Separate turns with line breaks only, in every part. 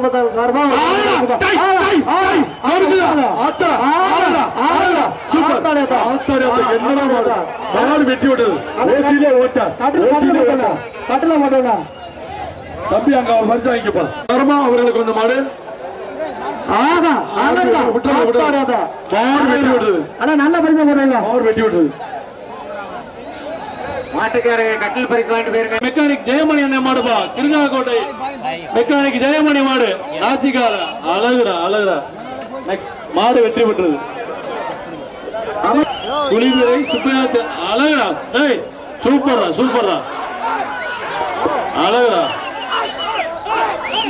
குடும்பத்தார் சார்பா
வெட்டி விட்டது. தம்பி அங்க அவர் பரிசு வாங்கிக்கப்பா. தரமா அவர்களுக்கு வந்த மாடு?
ஆகா, ஆகா.
விட்டுறாத.
ஆத்தாடியாப்பா.
மாடு வெட்டி விட்டது.
அண்ணா, நல்ல பரிசு போடுறீங்க.
மாடு வெட்டி விட்டது.
மாட்டுக்காரங்க கட்டில் பரிசு வாங்கிட்டு போயிருங்க
மெக்கானிக் ஜெயமணி அண்ணன் மாடுப்பா கிருங்காக்கோட்டை மெக்கானிக் ஜெயமணி மாடு ராட்சிக்கார அழகுடா அழகுடா. மாடு வெற்றி பெற்றது. குளிமுறை சுப்பையாத்து அழகுடா. டேய் சூப்பர்டா சூப்பர்டா அழகுடா.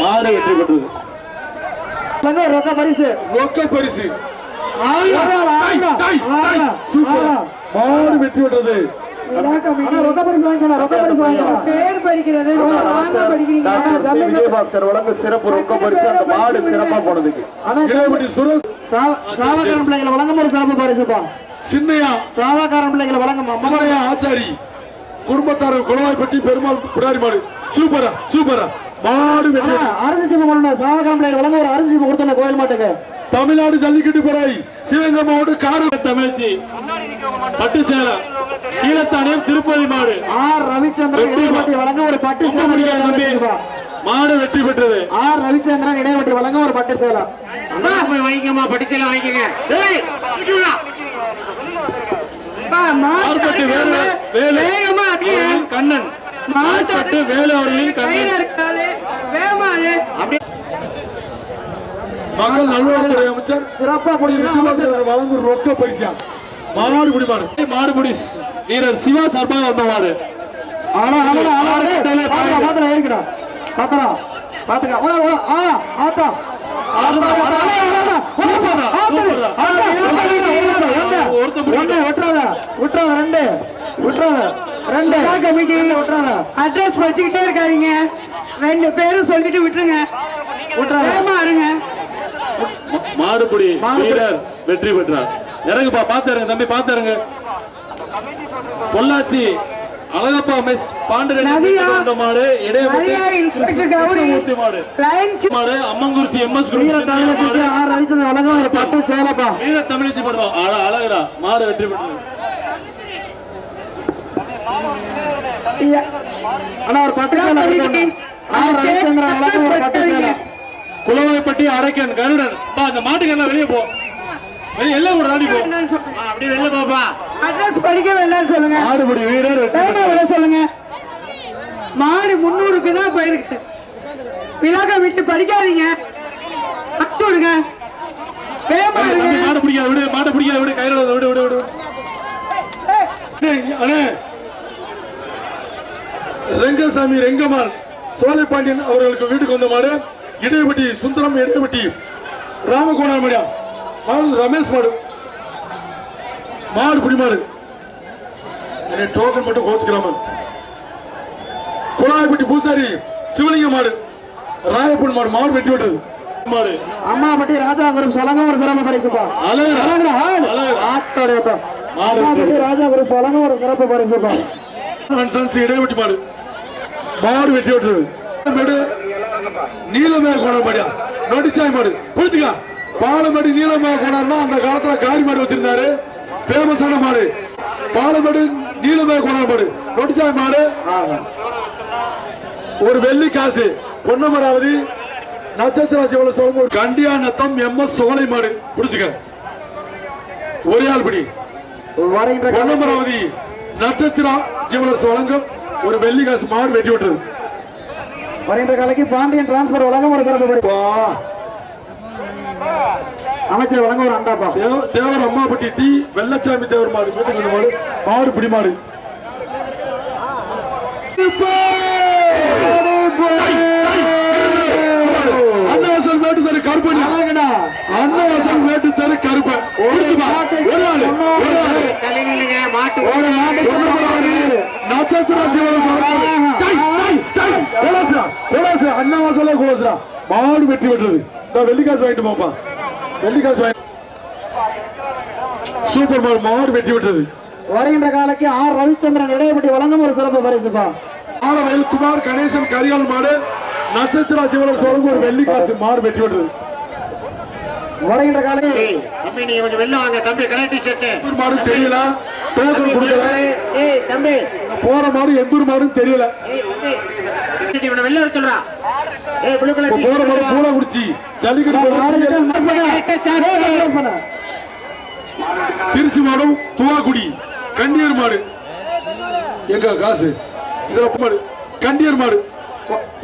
மாடு வெற்றி பெற்றது.
ரொக்க பரிசு.
ரொக்க பரிசு. மாடு வெற்றி விட்டது
பேர் படிக்கிறது வாங்க படிக்கிறீங்க.
விஜயபாஸ்கர் வழங்க சிறப்பு ரொக்க பரிசு அந்த மாடு சிறப்பா போனதுக்கு
அண்ணா
இளவட்டி சுரேஷ்
சாவ- சாவகாரன் பிள்ளைகளை வழங்கும் ஒரு சிறப்பு பரிசுப்பா
சின்னையா.
சாவகாரன் பிள்ளைகளை வழங்கும்
சின்னையா ஆசாரி குடும்பத்தாரர் குளவாய்ப்பட்டி பெருமாள் புடாரி மாடு. சூப்பரா சூப்பரா. மாடு
அரிசி சீமை கொண்டு சாவகாரன் பிள்ளைகளை வழங்க ஒரு அரிசி சீமை கொடுத்தோம் கோயில் மாட்டுக்கு.
தமிழ்நாடு ஜல்லிக்கட்டு பிறாய் சிவகங்கை மாவட்டம் காடு
தமிழச்சி. பட்டு சேலம் கீழத்தானியம் திருப்பதி மாடு.
ஆர் ரவிச்சந்திரன் இடையப்பட்டி வழங்க ஒரு பட்டு
ரொம்ப
சேலை
முடியாது தம்பி.
வழங்கியிருப்பா.
மாடு. வெற்றி பெற்றது.
ஆர் ரவிச்சந்திரன் இடையப்பட்டி வழங்க ஒரு பட்டு சேலை
அண்ணா போய் வாங்கிக்கமா படிச்சல வாங்கிக்கங்க. டேய் இங்கடா
மார்பட்டு வேலு வேலு.
வேகமா அப்படியே.
அவர்களின் கண்ணன். மார்பட்டு வேலு அவர்களின் கண்ணன்.
வேமாது
மக்கள் நல்வாழ்வுத்துறை அமைச்சர்
சிறப்பா
வழங்கும் ரொக்க பரிசா? மாடு பிடி மாடு
மாடுபிடி வீரர் சிவா சார்பாக வந்த மாடு
ஆனா ஆனா ஆனா பாத்துடா பாத்துடா ஏறிக்கடா. பாத்துடா பாத்துக்க ஓ ஓ ஆ ஆத்தா.
அட்ரஸ் வச்சுக்கிட்டே இருக்காதீங்க. ரெண்டு பேரும் சொல்லிட்டு விட்டுருங்க.
மாடுபிடி
மாடுபிடி.
வீரர் வெற்றி பெற்றார். இறங்குப்பா பார்த்து இறங்க தம்பி பார்த்து இறங்க பொள்ளாச்சி அழகப்பா மிஸ் பாண்டியன். மாடு. கிருஷ்ணமூர்த்தி மாடு மாடு அம்மங்குறிச்சி எம்எஸ்
வழங்க ஒரு பட்டு சேலைப்பா.
வீர தமிழிச்சி படுவோம் ஆனா அழகுடா. மாடு வெற்றி பெற்றது.
ஆனா ஒரு பட்டு சேலை கொடுக்கணும். ஆர் ரவிச்சந்திரன் வழங்க ஒரு பட்டு சேலை.
குளவாய்ப்பட்டி அரைக்கன் கருடன். பா அந்த மாட்டுக்கு எல்லாம் வெளியே போ. வெளியே எல்லாம் ஒரு ராணி போ.
அப்படி போப்பா.
அட்ரஸ் படிக்க வேண்டாம்னு சொல்லுங்க.
மாடுபிடி வீரர்
வேகமா விட சொல்லுங்க. மாடு முன்னூறுக்கு தான் போயிருக்கு. விழாக்க விட்டு படிக்காதீங்க. அத்து விடுங்க. வேகமா இருங்க.
மாடு பிடிக்காத விடு மாடு பிடிக்காத விடு கையில விடு விடு விடு
அண்ணே, ரெங்கசாமி ரெங்கம்மாள் சோலைப்பாண்டியன் அவர்களுக்கு வீட்டுக்கு வந்த மாடு இடையப்பட்டி சுந்தரம் இடையப்பட்டி ராமகோணார் மாடியா? மாடு ரமேஷ் மாடு. மாடு பிடி மாடு அண்ணே, டோக்கன் மட்டும் கோச்சுக்கிறாம. குழாய்பட்டி பூசாரி சிவலிங்க மாடு. ராயப்பன் மாடு மாடு வெட்டி விட்டது.
மாடு.
அம்மாப்பட்டி ராஜா குரூப் வழங்க ஒரு சிறப்பு பரிசுப்பா. ஆத்தோட ஆத்தா.
மாடு.
அம்மாப்பட்டி ராஜா குரூப் வழங்க ஒரு சிறப்பு பரிசுப்பா.
இடைவெட்டி மாடு. மாடு வெட்டி விட்டுறது நீலமே கோணம் மாடியா. நொடிச்சாய் மாடு. புரிச்சுக்கா பாலமேடு நீலமே கோணம்னா அந்த காலத்துல காரி மாடு வச்சிருந்தாரு. பேமஸான மாடு. பாலமேடு நீலமே கோணம் மாடு. நொடிச்சாய் மாடு. ஒரு வெள்ளி காசு. பொன்னமராவதி நட்சத்திர ஜீவன சொல்லுங்க? கண்டியா நத்தம் எம்எஸ் சோலை மாடு. புடிச்சுக்க ஒரே ஆள் பிடி.
வருகின்ற
பொன்னமராவதி நட்சத்திரா ஜீவனஸ் வழங்கும் ஒரு வெள்ளி காசு மாடு வெட்டி விட்டது
வருகின்ற காலைக்கு பாண்டியன் டிரான்ஸ்பர் வழங்க ஒரு சிறப்பு அமைச்சர் வழங்க ஒரு அண்டாப்பா.
தேவ- தேவர் அம்மாப்பட்டி தீ வெள்ளச்சாமி தேவர் மாடு. வீட்டுக்கு மாடு. மாடு பிடி மாடு. அன்னவாசல் மேட்டு தரு
அழகுடா.
அன்னவாசல் மேட்டு தரு கருப்பன்? ஒரு ஆளு. ஒரு ஆளு.
தலை நில்லுங்க மாட்டு
ஒரு
பொன்னமராவதி நட்சத்திர அன்னவாசலே குலசுரா. மாடு விட்டுறது. இந்த வெள்ளிக்காசு வாங்கிட்டு போப்பா. வெள்ளிக்காசு வாங்கி சூப்பர் மாடு மாடு வெட்டி விட்டது
வருகின்ற காலைக்கு ஆர் ரவிச்சந்திரன் இடையப்பட்டி வழங்கும் ஒரு சிறப்பு பரிசுப்பா.
ஆலவயல் குமார் கணேசன் கரியால் மாடு நட்சத்திர சிவனர் சோழங்க ஒரு வெள்ளி காசு மாடு வெட்டி விட்டுறது
வருகின்ற காலை.
தம்பி நீங்க கொஞ்சம் வெளில வாங்க. தம்பி டிஷர்ட்
எந்தூர் மாடு தெரியல. டோக்கன் கொடுக்கல.
ஏய் தம்பி.
போற மாடு எந்தூர் மாடுன்னு தெரியல.
ஏய் தம்பி. இவனை வெளில வர சொல்றா. ஏய் ப்ளூ கலர்
போற குடிச்சி ஜல்லிக்கட்டு. திருச்சி மாடும் துவாக்குடி கண்டியர் மாடு. எங்க காசு? இதுல மாடு. கண்டியர் மாடு.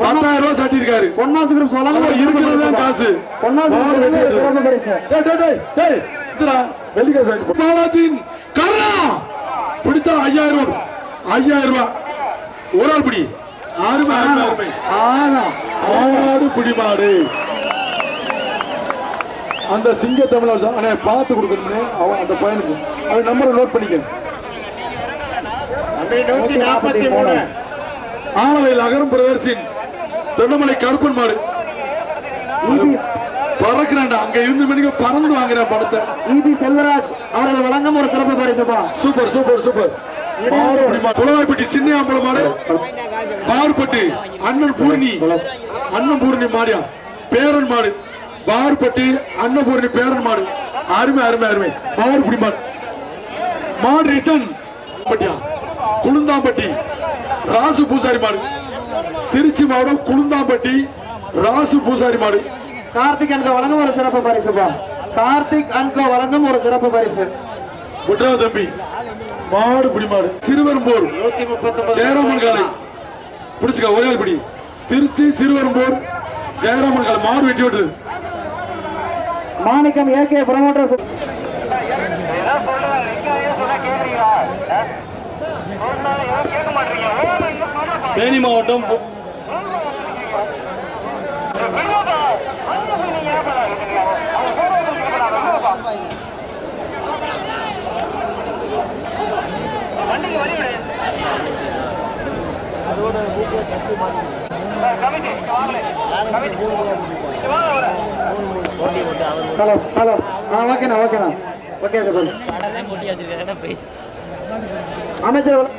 பத்தாயிரம் ரூபாய் சாட்டியிருக்காரு
பொன்மாசு குரூப் சொல்லலாம்
இருக்கிறது தான் காசு.
பொன்மாசு
மாடு வெட்டி விட்டுறது.
சிறப்பு பரிசு
டேய், டேய், டேய், டேய், இதுடா, வெள்ளி காசு வாங்கிட்டு போ. பாலாஜியின் கருணா பிடிச்சா ஐயாயிரம் ரூபாய் ஐயாயிரம் ரூபாய் ஒரு ஆள் பிடி. ஆடு பிடி மாடு அந்த சிங்க தமிழர் அண்ணே பார்த்து கொடுக்கணும்னே. அவன் அந்த பையனுக்கு. அவன் நம்பரை நோட் பண்ணிக்க ஆனவையில் அகரம் பிரதர்சின் தொண்டமலை கருப்பன் மாடு. பறக்குறான்டா. அங்க இருந்து மணிக்கு பறந்து வாங்குறேன் பணத்தை.
இபி செல்வராஜ் அவர்கள் வழங்கும் ஒரு சிறப்பு பரிசுப்பா.
Super super super. குளவாய்ப்பட்டி சின்ன ஆம்பளை மாடு. பாருப்பட்டி அண்ணன் பூர்ணி அண்ணன் பூர்ணி மாடியா? பேரன் மாடு. பாருப்பட்டி அண்ணன் பூர்ணி பேரன் மாடு. அருமை அருமை அருமை. பாருப்பட்டி மாடு. மாடு ரிட்டன் பட்டியா குளுந்தாம்பட்டி. ராசு பூசாரி மாடு. திருச்சி மாவட்டம் குளுந்தாம்பட்டி. ராசு பூசாரி மாடு.
கார்த்திக் அன்கோ வழங்கும் ஒரு சிறப்பு பரிசுப்பா. கார்த்திக் அன்கோ வழங்கும் ஒரு சிறப்பு பரிசு.
விட்ரா தம்பி. மாடு பிடி மாடு. சிறுவரும்போர் ஜெயராமன் காலை பிடிச்சுக்க ஒரே பிடி. திருச்சி சிறுவரும்போர் ஜெயராமன் காலை மாடு வெட்டி விட்டுறது
மாணிக்கம் ஏகே ப்ரமோட்டர்ஸ்.
தேனி மாவட்டம் பு-
ஹலோ ஹலோ. ஆ ஓகேண்ணா ஓகேண்ணா ஓகே சார் அமைச்சர் வழ-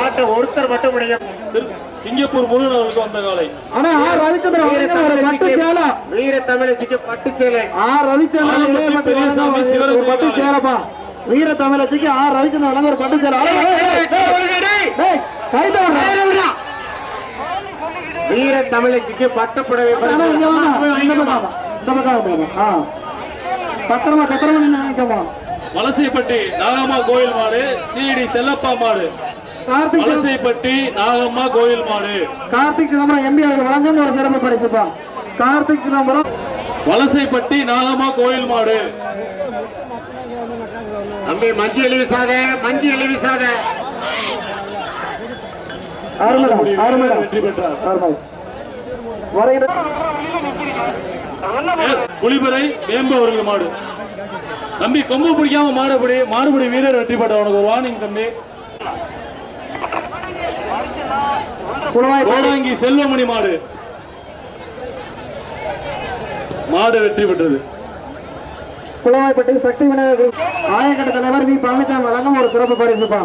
ஆட்டை ஒருத்தர் மட்டும் முடியும்
திரு- சிங்கப்பூர் முருகன் அவர்களுக்கு வந்த காலை.
அண்ணா ஆ ரவிச்சந்திரன் பட்டு சேலை.
வீர தமிழச்சிக்கு பட்டு சேலை.
ஆ ரவிச்சந்திரன் பட்டு சேலைப்பா. வீர தமிழச்சிக்கு ஆ ரவிச்சந்திரன் வழங்க ஒரு பட்டு சேலை. அட, ஏய், ஏய், ஏய், டேய், கை தவிர
வீர தமிழச்சிக்கு பட்டுப்புடவை
இந்த பக்கம். இந்த பத்திரமா பத்திரமா நின்று வாங்கிக்கோமா.
வலசைப்பட்டி நாகம்மா கோயில் மாடு சிடி செல்லப்பா மாடு.
கார்த்திக்
வலசைப்பட்டி நாகம்மா கோயில் மாடு.
கார்த்திக் சிதம்பரம் எம்பி அவர்கள் வழங்கும் ஒரு சிறப்பு பரிசுப்பா. கார்த்திக் சிதம்பரம்
வலசைப்பட்டி நாகம்மா கோயில் மாடு.
தம்பி மஞ்சு எழுவி சாத மஞ்சு எழுவி சாத
அருமடா அருமடா
வெற்றி பெற்றார்.
அருமை. வருகிற
புலிபரை வேம்பு அவர்கள் மாடு. தம்பி கொம்பு பிடிக்காம மாடுபடி மாடுபடி வீரர் வெற்றி பெற்ற உனக்கு ஒரு வார்னிங் தம்பி. கோடாங்கி செல்வமணி மாடு. மாடு வெற்றி பெற்றது.
குளவாய்ப்பட்டி சக்தி விநாயகர் ஆயக்கட்டு தலைவர் வி பழனிசாமி வழங்கும் ஒரு சிறப்பு பரிசுப்பா.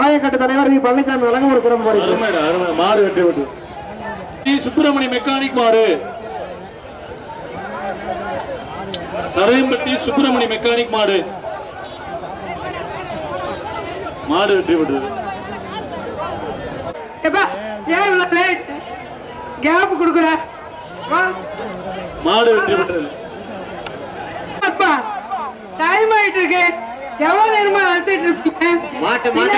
ஆயக்கட்டு தலைவர் வி பழனிசாமி வழங்கும் ஒரு சிறப்பு பரிசு.
மாடு வெற்றி பெற்றது. டி. சுப்பிரமணி மெக்கானிக் மாடு. சரையம்பட்டி சுப்பிரமணி மெக்கானிக் மாடு. மாடு வெற்றி பெற்றது.
எப்பா ஏன் இவ்வளவு லேட் கேப் கொடுக்குற
மாடு வெற்றி பெற்றது.
அப்பா டைம் ஆயிட்டு இருக்கு எவ்வளவு நேரமா அழுத்திட்டு இருப்பீங்க
மாட்டு
மாடு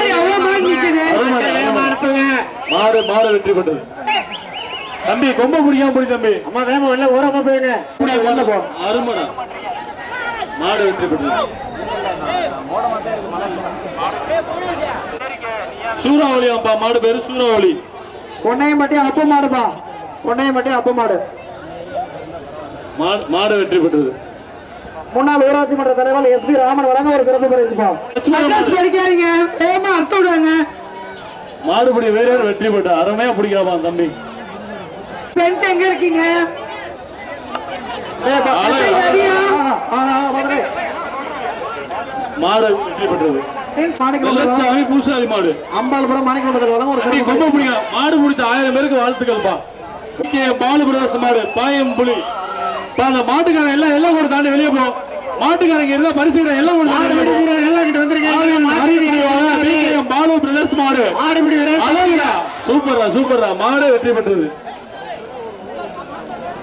நிக்குது
மாட்டை. வேகமா அனுப்புங்க
மாடு. மாடு வெற்றி பெற்றது. தம்பி கொம்ப பிடிக்காம போய் தம்பி.
அம்மா வேகமா வெளில ஓரமா போயிருங்க.
வெளில போ.
அருமடா. மாடு வெற்றி பெற்றது. சூறாவளி அப்பா மாடு பேரு சூறாவளி.
பொன்னையம்பட்டி அப்ப மாடுப்பா. பொன்னையம்பட்டி அப்ப மாடு.
மாடு மாடு வெற்றி பெற்றது.
முன்னாள் ஊராட்சி மன்ற தலைவர் எஸ் பி ராமன் வழங்க ஒரு சிறப்பு பரிசுப்பா.
படிக்காதீங்க வேகமா அறுத்து விடுவாங்க
மாடுபிடி வீரர் வெற்றி பெற்றார். அருமையா பிடிக்கிறாப்பா தம்பி.
ஃப்ரெண்ட்ஸ் எங்க இருக்கீங்க?
மாடு வெற்றி பெற்றது. வெள்ளச்சாமி பூசாரி மாடு.
அம்பாள்புரம் மாணிக்கம் பதில் வழங்க ஒரு
கொம்ப பிடிக்கும் மாடு பிடிச்ச ஆயிரம் பேருக்கு வாழ்த்துக்கள்ப்பா. பாலு பிரதேச மாடு பாயம் புலி பா, அந்த மாட்டுக்காரன் எல்லாம் எல்லாம் கூட தாண்டி வெளியே போ. மாட்டுக்காரங்க இருந்தா பரிசு எல்லாம் கூட
கிட்ட வந்திருக்கேன்
பாலு பிரதேச மாடு. சூப்பர்ரா சூப்பர்ரா. மாடு வெற்றி பெற்றது.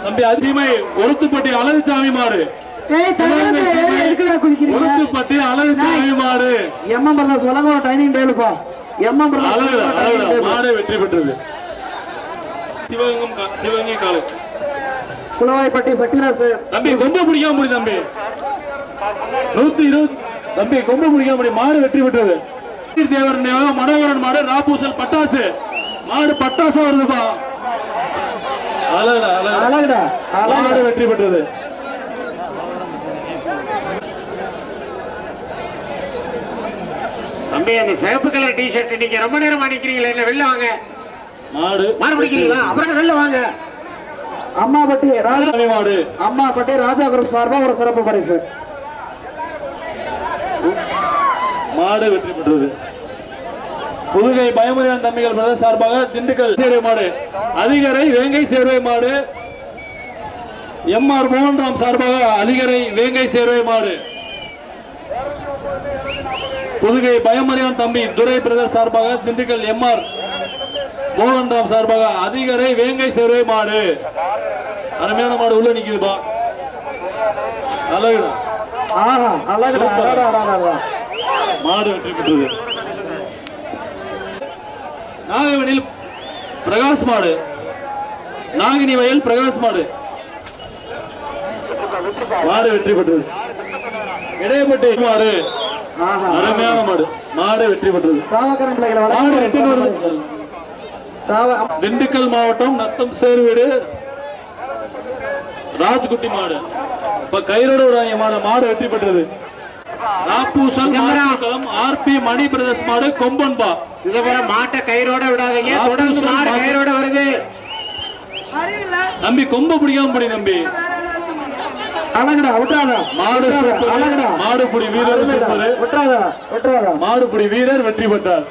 தம்பி அதிமை ஒருத்துப்பட்டி அழகுசாமி மாடு
ஏய் தலைவரத்துல ஏன் எதுக்குடா குதிக்கிறீங்க
ஒருத்துப்பட்டி அழகுசாமி மாடு
எம்எம் பிரதர்ஸ் வழங்க ஒரு டைனிங் டேபிள்ப்பா எம்எம் பிரதர்ஸ்
மாடு வெற்றி பெற்றது. சிவகங்கம் சிவகங்கை காலை
குளவாய்ப்பட்டி சக்திராஜ்
தம்பி கொம்ப பிடிக்காம முடி தம்பி. நூத்தி இருபது தம்பி கொம்ப பிடிக்காம முடி மாடு வெற்றி பெற்றது. தேவர் மனோகரன் மாடு ராப்பூசல் பட்டாசு. மாடு பட்டாசா வருதுப்பா. அழகுடா அழகுடா. மாடு வெற்றி பெற்றது.
தம்பி அந்த சிவப்பு கலர் டி ஷர்ட் நீங்க ரொம்ப நேரம் அடிக்கிறீங்களே என்ன வெளில வாங்க.
மாடு.
மாறு பிடிக்கிறீங்களா? அப்புறம் வெளில வாங்க.
அம்மாப்பட்டி ராஜா
சாமி மாடு.
அம்மாப்பட்டி ராஜா குரூப் சார்பா ஒரு சிறப்பு பரிசு.
மாடு வெற்றி பெற்றது. புதுகை பயமுறையான் தம்பிகள் பிரதர் சார்பாக திண்டுக்கல் சேர்வை மாடு. அதிகரை வேங்கை சேர்வை மாடு. எம் ஆர் மோகன்ராம் சார்பாக அதிகரை வேங்கை சேர்வை மாடு. புதுகை பயமறியான் தம்பி துரை பிரதர் சார்பாக திண்டுக்கல் எம் ஆர் மோகன்ராம் சார்பாக அதிகரை வேங்கை சேர்வை மாடு. அருமையான மாடு உள்ள நிக்குதுப்பா.
அழகா.
மாடு வெற்றி பெற்றது. நாகவனில் பிரகாஷ் மாடு. நாகினி வயல் பிரகாஷ் மாடு. மாடு வெற்றி பெற்றது. இடையப்பட்டி மாடு.
ஆஹா
அருமையான மாடு. மாடு வெற்றி பெற்றது.
பிள்ளைகளை
மாடு திண்டுக்கல் மாவட்டம் நத்தம் சேர்வீடு. ராஜ்குட்டி மாடு. இப்ப கயிறோட விடாங்க மாடு. மாடு வெற்றி பெற்றது. ராப்பூசல் மாட்டுக்களம் ஆர்பி மணி பிரதேஷ் மாடு கொம்பன்பா
சிதம்பரம் மாட்டை கயிறோட விடாதீங்க. தொடர்ந்து மாடு கயிறோட வருது.
தம்பி கொம்ப பிடிக்காம பிடி தம்பி.
அழகுடா விட்டுறாத.
மாடு.
அழகுடா.
மாடு புடி வீரர்
விட்டுறாத. விட்டுறாத.
மாடு புடி வீரர் வெற்றி பெற்றார்.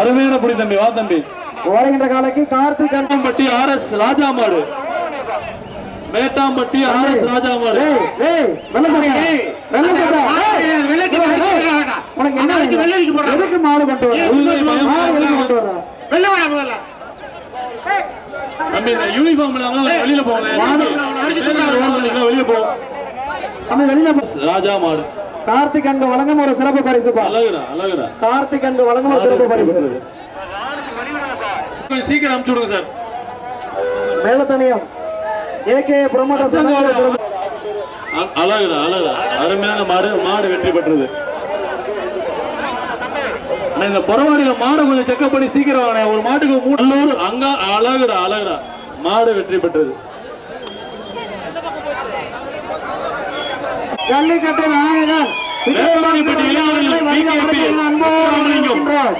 அருமையான புடி தம்பி வா தம்பி.
ஓடுகின்ற காலைக்கு கார்த்திக் அன்பு
மேட்டாம்பட்டி ஆர் எஸ் ராஜா மாடு மேட்டாம்பட்டி ஆர் எஸ் ராஜா மாடு.
உனக்கு என்ன. எதுக்கு மாடு கொண்டு வர?
தம்பி இந்த யூனிஃபார்ம்ல வெளியில போங்க வெளியே போ.
நம்ம வெளியில போ.
ராஜா மாடு.
கார்த்திக் அன்பு வழங்கும் ஒரு சிறப்பு
அழகுடா
கார்த்திக் அன்பு வழங்கும் ஒரு சிறப்பு பரிசு.
சீக்கிரம் அனுப்பிச்சு விடுங்க சார்.
மேலத்தனியம். ஏகே ப்ரொமோட்டர்ஸ்
அ- அழகுடா அழகுடா. அருமையான மாடு மாடு வெற்றி பெற்றது. இந்த புறவாடியில மாடை கொஞ்சம் செக்அப் பண்ணி சீக்கிரம் ஒரு மாட்டுக்கு மூடலூர் அங்க அழகுடா அழகுடா. மாடு வெற்றி பெற்றது.
ஜல்லிக்கட்டு நாயகன்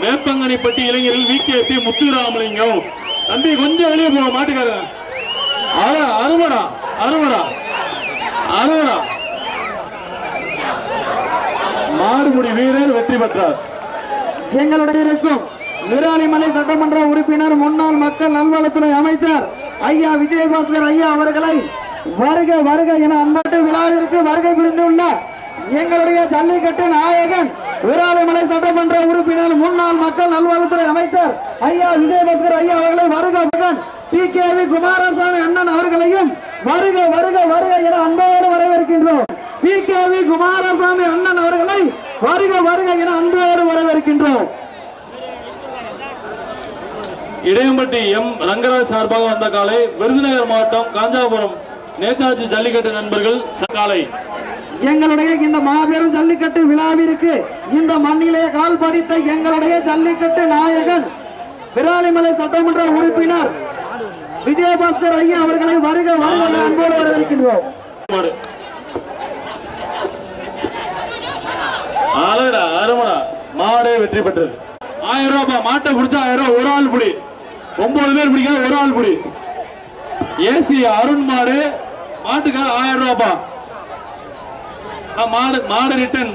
வேப்பங்கனிப்பட்டி இளைஞர்கள் விகேபி முத்துராமலிங்கம். தம்பி கொஞ்சம் வெளியே போக மாட்டுக்காரங்க அழ அருமடா அருமடா அருமடா மாடுமுடி வீரர் வெற்றி பெற்றார்.
எங்களுடைய இருக்கும். விராலிமலை சட்டமன்ற உறுப்பினர் முன்னாள் மக்கள் நல்வாழ்வுத்துறை அமைச்சர் ஐயா விஜயபாஸ்கர் ஐயா அவர்களை வருக வருக என அன்பட்டு விழாவிற்கு வருகை புரிந்துள்ள எங்களுடைய ஜல்லிக்கட்டு நாயகன் விராலிமலை சட்டமன்ற உறுப்பினர் முன்னாள் மக்கள் நல்வாழ்வுத்துறை அமைச்சர் ஐயா விஜயபாஸ்கர் ஐயா அவர்களை வருக மகன் பி கே வி குமாரசாமி அண்ணன் அவர்களையும் வருக வருக வருக என அன்போடு வரவேற்கின்றோம். பி கே வி குமாரசாமி அண்ணன் அவர்களை வருக வருக என அன்போடு வரவேற்கின்றோம்.
இடையம்பட்டி எம் ரங்கராஜ் சார்பாக வந்த காலை விருதுநகர் மாவட்டம் காஞ்சாபுரம் நேதாஜி ஜல்லிக்கட்டு நண்பர்கள் ச- காலை
எங்களுடைய இந்த மாபெரும் ஜல்லிக்கட்டு விழாவிற்கு இந்த மண்ணிலே கால் பதித்த எங்களுடைய ஜல்லிக்கட்டு நாயகன் விராலிமலை சட்டமன்ற உறுப்பினர் விஜயபாஸ்கர் ஐயா அவர்களை வருக வருக அன்போடு வரவேற்கின்றோம்.
அருமடா மாடே வெற்றி பெற்றது. ஆயிரம் ரூபாய் மாட்டை பிடிச்சா ஆயிரம் ரூபாய் ஒரு ஆள் புடி. ஒன்பது பேர் பிடிக்காத ஒரு ஆள் புடி. ஏசி அருண் மாடு மாட்டுக்கு ஆயிரம் ரூபாய் மாடு மாடு ரிட்டன்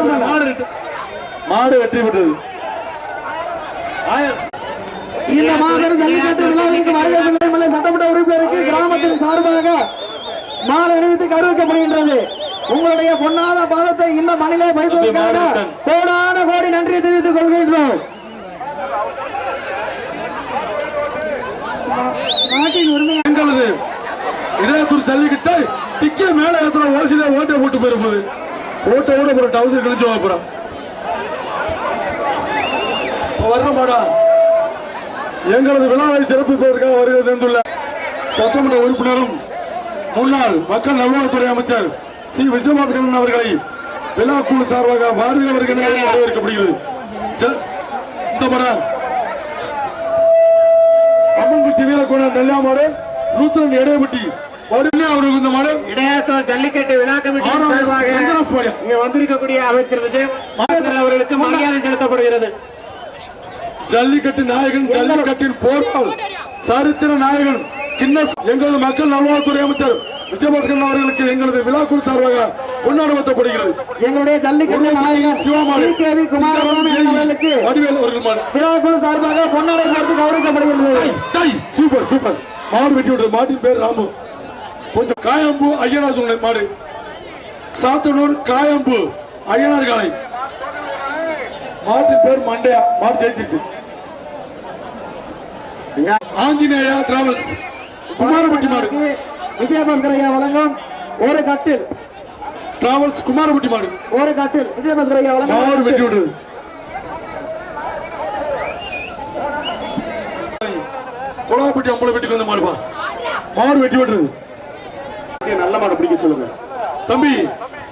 பண்ணு.
மாடு வெற்றி- மாடு? வெற்றி பெற்றது.
இந்த மாபெரும் ஜல்லிக்கட்டு விழாவிற்கு வருகை பிள்ளைமலை சட்டமன்ற உறுப்பினருக்கு கிராமத்தின் சார்பாக மாலை அணிவித்து கருவிக்கப்படுகின்றது. உங்களுடைய பொன்னாத பாதத்தை இந்த மணிலே வைத்ததற்காக கோடான கோடி நன்றியை தெரிவித்துக் கொள்கின்றோம்.
கோயம்புத்தூர் ஜல்லிக்கிட்ட டிக்கே மேல ஏத்துற ஓசில ஓட்டை போட்டு போயிருப்பது. ஓட்ட ஓட போற டவுசர் கழிச்சு வாப்புறான் வர்ற மாடா. எங்களது விழாவை சிறப்பிப்பதற்காக வருகை தந்துள்ள சட்டமன்ற உறுப்பினரும் முன்னாள் மக்கள் நல்வாழ்வுத்துறை அமைச்சர் சி. விஜயபாஸ்கரன் அவர்களை விழா குழு சார்பாக பாரதிய அவர்கள் வரவேற்கப்படுகிறது. ஜ- இந்த மரம் நெல்லாமாடு நூத்தன் இடையப்பட்டி வருணே அவருக்கு இந்த மாடு
இடையாத்தூர் ஜல்லிக்கட்டு விழா கமிட்டி சார்பாக. இங்க வந்திருக்கக்கூடிய அமைச்சர் விஜய் அவர்களுக்கு மரியாதை செலுத்தப்படுகிறது.
ஜல்லிக்கட்டு நாயகன் ஜல்லிக்கட்டின் போர்வால் சரித்திர நாயகன் கின்னஸ் எங்களது மக்கள் நல்வாழ்வுத்துறை அமைச்சர் விஜயபாஸ்கரன் அவர்களுக்கு எங்களது விழாக்குழு சார்பாக கொண்டாடப்படுகிறது.
எங்களுடைய ஜல்லிக்கட்டு நாயகன்
சிவமாடு
கேவி குமாரசாமி அவர்களுக்கு
வடிவேல் அவர்கள் மாடு
விழாக்குழு சார்பாக கௌரவிக்கப்படுகின்றது
டை, சூப்பர் சூப்பர். மாடு வெட்டி மாட்டின் பேர் ராமு. கொஞ்சம் காயம்பு ஐயனார் துணை மாடு. சாத்தனூர் காயம்பு ஐயனார் காலை மாட்டின் பேர் மண்டையா மாடு ஜெயிச்சிருச்சு. ஆஞ்சநேயா டிராவல்ஸ் குமாரபட்டி மாடு.
விஜயபாஸ்கர் ஐயா வழங்கும் ஒரு கட்டில்.
டிராவல்ஸ் குமாரபட்டி மாடு.
ஒரு கட்டில். விஜயபாஸ்கர் ஐயா வழங்கும்
மாடு வெட்டி விடுறது. கொலாப்பட்டி அம்பளை வெட்டிக்கு வந்து மாடுப்பா. மாடு வெட்டி விடுறது.
நல்ல மாடு பிடிக்க சொல்லுங்க.
தம்பி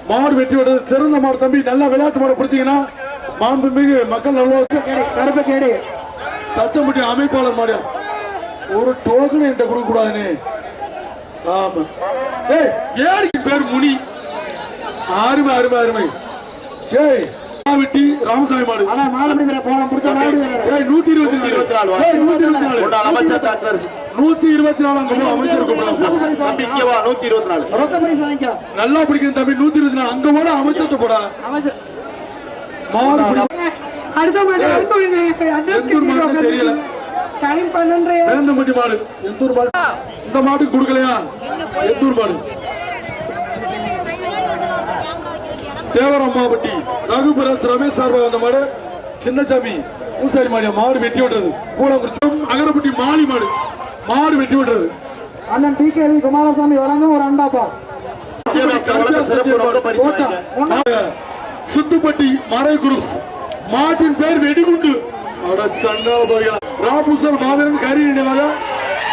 மாடு வெட்டி விடுறது சிறந்த மாடு. தம்பி நல்லா விளையாட்டு மாடு பிடிச்சீங்கன்னா மாண்புமிகு மக்கள் நல்வாழ்வு
கேடு கருப்பு கேடு.
தச்சம்பட்டி அமைப்பாளர் மாடியா ஒரு டோக்கன் என்கிட்ட கொடுக்க கூடாதுன்னு ஆமா. ஏய் ஏரிக்கு பேர் முனி. அருமை அருமை அருமை. ஏய் வெட்டி ராமசாமி மாடு.
ஆனா மாலமணி வீரர் போன முடிச்ச மாடு வீரர்
ஏய் நூத்தி இருபத்தி நாலு. ஏய் நூத்தி இருபத்தி நாலு.
கொண்டாட அமைச்சர் டாக்டர்.
நூத்தி இருபத்தி நாலு அங்க போ அமைச்சர்
இருபத்தி நாலு.
ரொக்க பரிசு வாங்கிக்கோ.
நல்லா பிடிக்கணும் தம்பி நூத்தி இருபத்தி நாலு. அங்க போட அமைச்சர்கிட்ட போடா.
அமைச்சர்.
மாடு பிடி-
அடுத்த மாடு அடுத்த அட்ரஸ்
மாடுன்னு தெரியல.
டைம் பன்னெண்டு
வேந்தம்பட்டி மாடு. எந்த ஊர் மாடு? இந்த மாட்டுக்கு கொடுக்கலையா? எந்த ஊர் மாடு? தேவரம்மாபட்டி ரகுபரஸ் ரமேஷ் சார்பாக வந்த மாடு சின்னசாமி பூசாரி மாடியா மாடு வெட்டி விடுறது. பூலாங்குறிச்சி அகரப்பட்டி மாலி மாடு மாடு வெட்டி விடுறது.
அண்ணன் டி கே வி குமாரசாமி வழங்கும் ஒரு அண்டாப்பா.
சுத்துப்பட்டி மறை குரூப்ஸ். மாட்டின் பேர் வெடிகுண்டு. ராபூசர் மாவீரன் கரி நினைவாக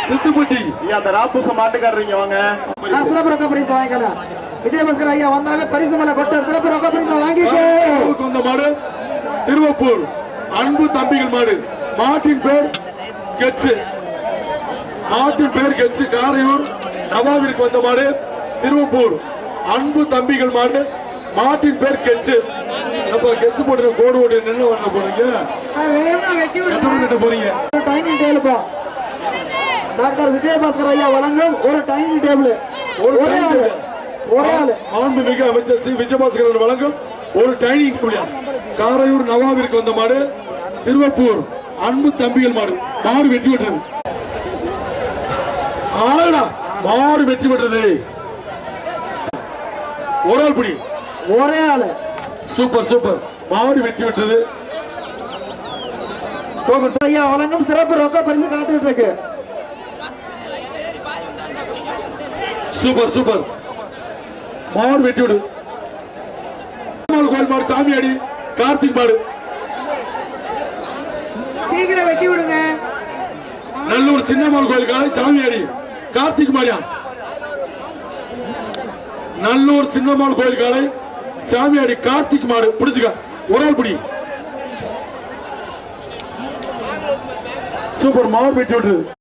சித்துப்பட்டி.
அந்த ராப்பூச மாட்டுக்காரர் வாங்க.
சிறப்பு ரொக்க பரிசு வாங்கிக்கிறேன். விஜயபாஸ்கர் ஐயா வந்தாவே பரிசு மேல கொட்ட சிறப்பு ரொக்க பரிசு வாங்கிக்கோ.
வந்த மாடு திருவப்பூர். அன்பு தம்பிகள் மாடு. மாட்டின் பேர் கெச்சு. மாட்டின் பேர் கெச்சு. காரையூர் நவாவிற்கு வந்த மாடு திருவப்பூர். அன்பு தம்பிகள் மாடு மாட்டின் பேர் கெச்சு. அப்ப கெச்சு போட்டு கோடு ஓடு நின்று பண்ண போறீங்க? போறீங்க?
டைனிங் டேபிள் டாக்டர் விஜயபாஸ்கர் ஐயா வழங்கும் ஒரு டைனிங் டேபிள்
ஒரு மாண்புமிகு அமைச்சர் சி. விஜயபாஸ்கரன் வழங்கும் ஒரு டைனிங் டேபிள் காரையூர் நவாவிற்கு வந்த மாடு திருவப்பூர் அன்பு தம்பிகள் மாடு. மாடு வெட்டி விட்டது ஆளடா மாடு வெட்டி விட்டது ஒரு ஆள் பிடி.
ஒரே ஆளு.
Super super. மாடு வெட்டி விட்டது டோக்கன்
ஐயா வழங்கும் சிறப்பு ரொக்க பரிசு காத்துக்கிட்டு இருக்கு.
Super super. மாடு வெட்டி விடு. கோயில் மாடு சாமி அடி. கார்த்திக் மாடு.
சீக்கிரம் வெட்டி விடுங்க.
நல்லூர் சின்னம்மாள் கோயில் காலை சாமி அடி. கார்த்திக் மாடியா? நல்லூர் சின்னம்மாள் கோயில் காலை சாமி அடி. கார்த்திக் மாடு. பிடிச்சுக்க. ஒரு ஆள் பிடி. சூப்பர் மாடு வெட்டி விட்டுருது